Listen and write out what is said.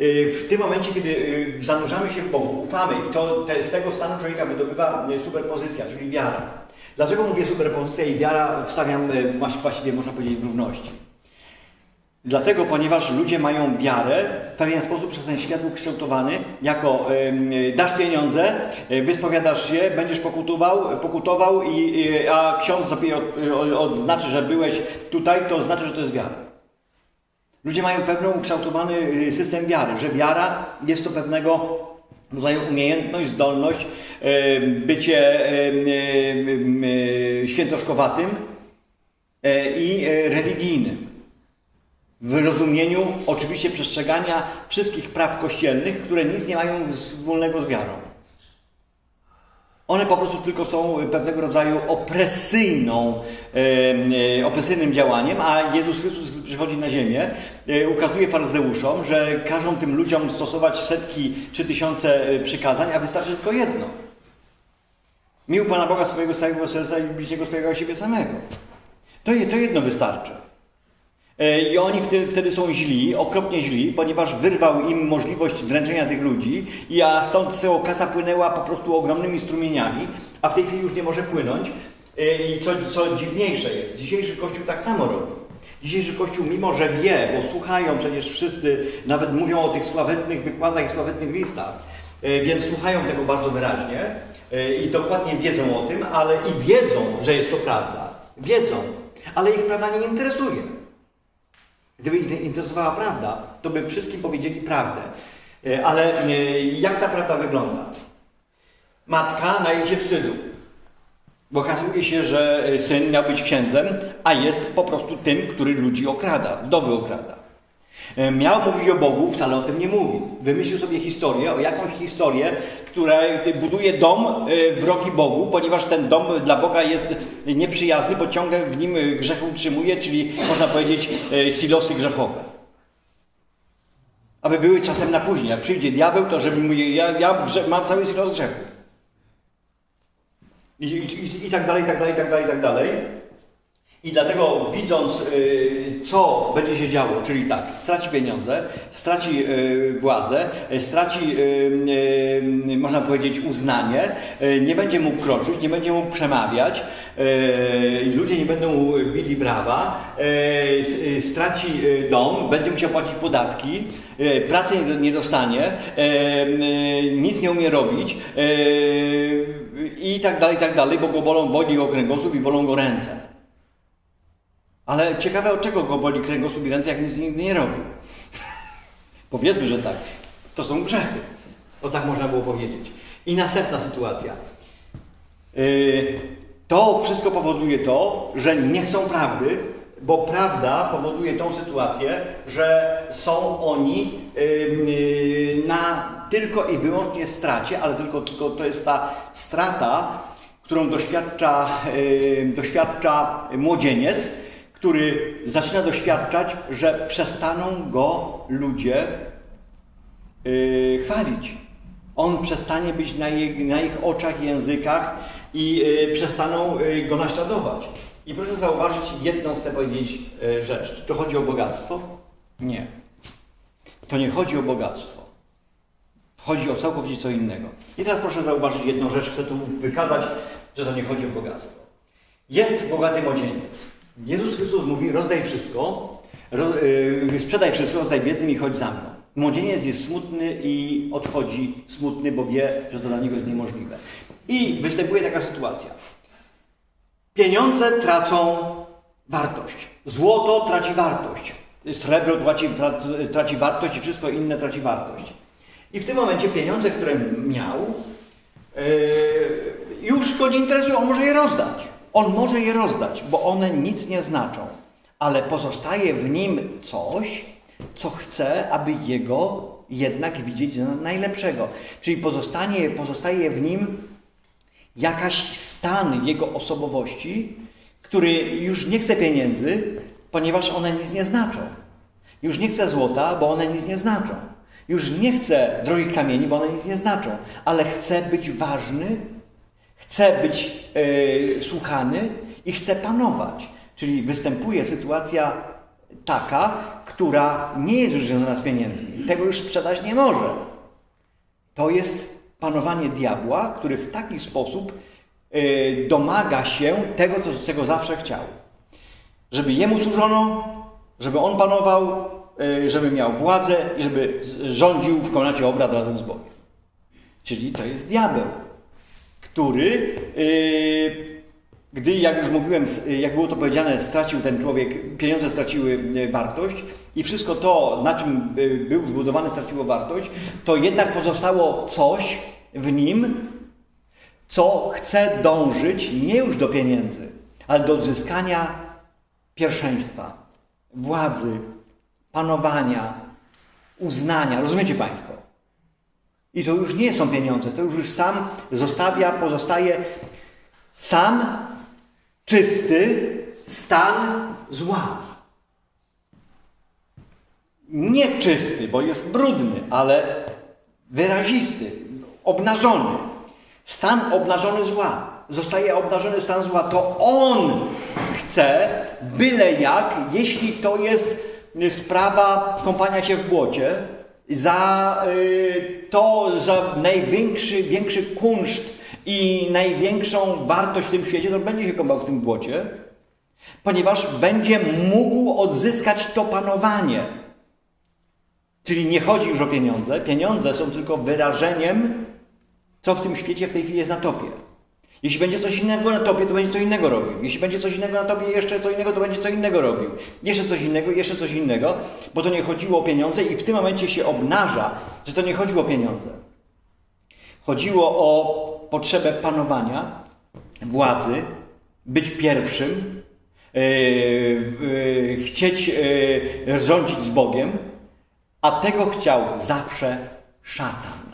Y, W tym momencie, kiedy y, zanurzamy się w Bogu, ufamy i to te, z tego stanu człowieka wydobywa y, superpozycja, czyli wiara. Dlaczego mówię superpozycja i wiara wstawiam właś- właściwie można powiedzieć w równości? Dlatego, ponieważ ludzie mają wiarę, w pewien sposób przez ten świat ukształtowany, jako y, dasz pieniądze, y, wyspowiadasz się, będziesz pokutował, pokutował i, a ksiądz od, odznaczy, że byłeś tutaj, to znaczy, że to jest wiara. Ludzie mają pewną ukształtowany y, system wiary, że wiara jest to pewnego rodzaju umiejętność, zdolność, y, bycie y, świętoszkowatym y, i y, religijnym. W rozumieniu oczywiście przestrzegania wszystkich praw kościelnych, które nic nie mają wspólnego z wiarą. One po prostu tylko są pewnego rodzaju opresyjną, e, opresyjnym działaniem, a Jezus Chrystus, gdy przychodzi na ziemię, e, ukazuje faryzeuszom, że każą tym ludziom stosować setki czy tysiące e, przykazań, a wystarczy tylko jedno. Mił Pana Boga swojego całego serca i bliźniego swojego siebie samego. To, to jedno wystarczy. E, I oni wtedy, są źli, okropnie źli, ponieważ wyrwał im możliwość dręczenia tych ludzi, i a stąd z tego kasa płynęła po prostu ogromnymi strumieniami, a w tej chwili już nie może płynąć. E, I co, co dziwniejsze jest, dzisiejszy Kościół tak samo robi. Dzisiejszy Kościół, mimo że wie, bo słuchają przecież wszyscy, nawet mówią o tych sławetnych wykładach i sławetnych listach, e, więc słuchają tego bardzo wyraźnie i dokładnie wiedzą o tym, ale i wiedzą, że jest to prawda. Wiedzą, ale ich prawda nie interesuje. Gdyby ich interesowała prawda, to by wszystkim powiedzieli prawdę. E, Ale e, jak ta prawda wygląda? Matka naje się wstydu. Bo okazuje się, że e, syn miał być księdzem, a jest po prostu tym, który ludzi okrada, wdowy okrada. Miał mówić o Bogu, wcale o tym nie mówi. Wymyślił sobie historię, o jakąś historię, która buduje dom e, wrogi Bogu, ponieważ ten dom dla Boga jest nieprzyjazny, bo ciągle w nim grzech utrzymuje, czyli można powiedzieć e, silosy grzechowe. Aby były czasem na później. Jak przyjdzie diabeł, to żeby mówił, ja, ja mam cały silos grzechów. I, i, I tak dalej, i tak dalej, i tak dalej, i tak dalej. I dlatego widząc, y, co będzie się działo, czyli tak, straci pieniądze, straci y, władzę, y, straci, można powiedzieć, uznanie, nie będzie mógł kroczyć, nie będzie mógł przemawiać, ludzie nie będą bili brawa, straci dom, będzie musiał płacić podatki, pracy nie, nie dostanie, nic nie umie robić i tak dalej, i tak dalej, bo go bolą, boli go kręgosłup i bolą go ręce. Ale ciekawe, od czego go boli kręgosłup i ręce, jak nic nigdy nie robi. Powiedzmy, że tak. To są grzechy. O tak można było powiedzieć. I następna sytuacja. Yy, To wszystko powoduje to, że nie chcą prawdy, bo prawda powoduje tą sytuację, że są oni yy, na tylko i wyłącznie stracie, ale tylko, tylko to jest ta strata, którą doświadcza, yy, doświadcza młodzieniec, który zaczyna doświadczać, że przestaną go ludzie yy, chwalić. On przestanie być na, na ich oczach, językach i yy, przestaną yy, go naśladować. I proszę zauważyć, jedną chcę powiedzieć rzecz. Czy to chodzi o bogactwo? Nie. To nie chodzi o bogactwo. Chodzi o całkowicie co innego. I teraz proszę zauważyć jedną rzecz, chcę tu wykazać, że to nie chodzi o bogactwo. Jest bogaty młodzieniec. Jezus Chrystus mówi, rozdaj wszystko, roz, yy, sprzedaj wszystko, rozdaj biednym i chodź za mną. Młodzieniec jest smutny i odchodzi smutny, bo wie, że to dla niego jest niemożliwe. I występuje taka sytuacja. Pieniądze tracą wartość. Złoto traci wartość. Srebro traci, tra- traci wartość i wszystko inne traci wartość. I w tym momencie pieniądze, które miał, yy, już go nie interesują, on może je rozdać. On może je rozdać, bo one nic nie znaczą. Ale pozostaje w nim coś, co chce, aby jego jednak widzieć najlepszego. Czyli pozostanie, pozostaje w nim jakaś stan jego osobowości, który już nie chce pieniędzy, ponieważ one nic nie znaczą. Już nie chce złota, bo one nic nie znaczą. Już nie chce drogich kamieni, bo one nic nie znaczą, ale chce być ważny, chce być e, słuchany i chce panować. Czyli występuje sytuacja taka, która nie jest już związana z pieniędzmi. Tego już sprzedać nie może. To jest panowanie diabła, który w taki sposób y, domaga się tego, co, czego zawsze chciał. Żeby jemu służono, żeby on panował, y, żeby miał władzę i żeby rządził w komnacie obrad razem z Bogiem. Czyli to jest diabeł, który, y, gdy, jak już mówiłem, jak było to powiedziane, stracił ten człowiek, pieniądze straciły y, wartość i wszystko to, na czym y, był zbudowany, straciło wartość, to jednak pozostało coś w nim, co chce dążyć nie już do pieniędzy, ale do odzyskania pierwszeństwa, władzy, panowania, uznania. Rozumiecie Państwo? I to już nie są pieniądze, to już sam zostawia, pozostaje sam czysty stan zła. Nie czysty, bo jest brudny, ale wyrazisty, obnażony. Stan obnażony zła. Zostaje obnażony stan zła. To on chce, byle jak, jeśli to jest sprawa kąpania się w błocie, za y, to, za największy większy kunszt i największą wartość w tym świecie, to będzie się kąpał w tym błocie, ponieważ będzie mógł odzyskać to panowanie. Czyli nie chodzi już o pieniądze. Pieniądze są tylko wyrażeniem, co w tym świecie w tej chwili jest na topie. Jeśli będzie coś innego na topie, to będzie co innego robił. Jeśli będzie coś innego na topie, jeszcze co innego, to będzie co innego robił. Jeszcze coś innego, jeszcze coś innego, bo to nie chodziło o pieniądze i w tym momencie się obnaża, że to nie chodziło o pieniądze. Chodziło o potrzebę panowania, władzy, być pierwszym, yy, yy, chcieć yy, rządzić z Bogiem, a tego chciał zawsze szatan.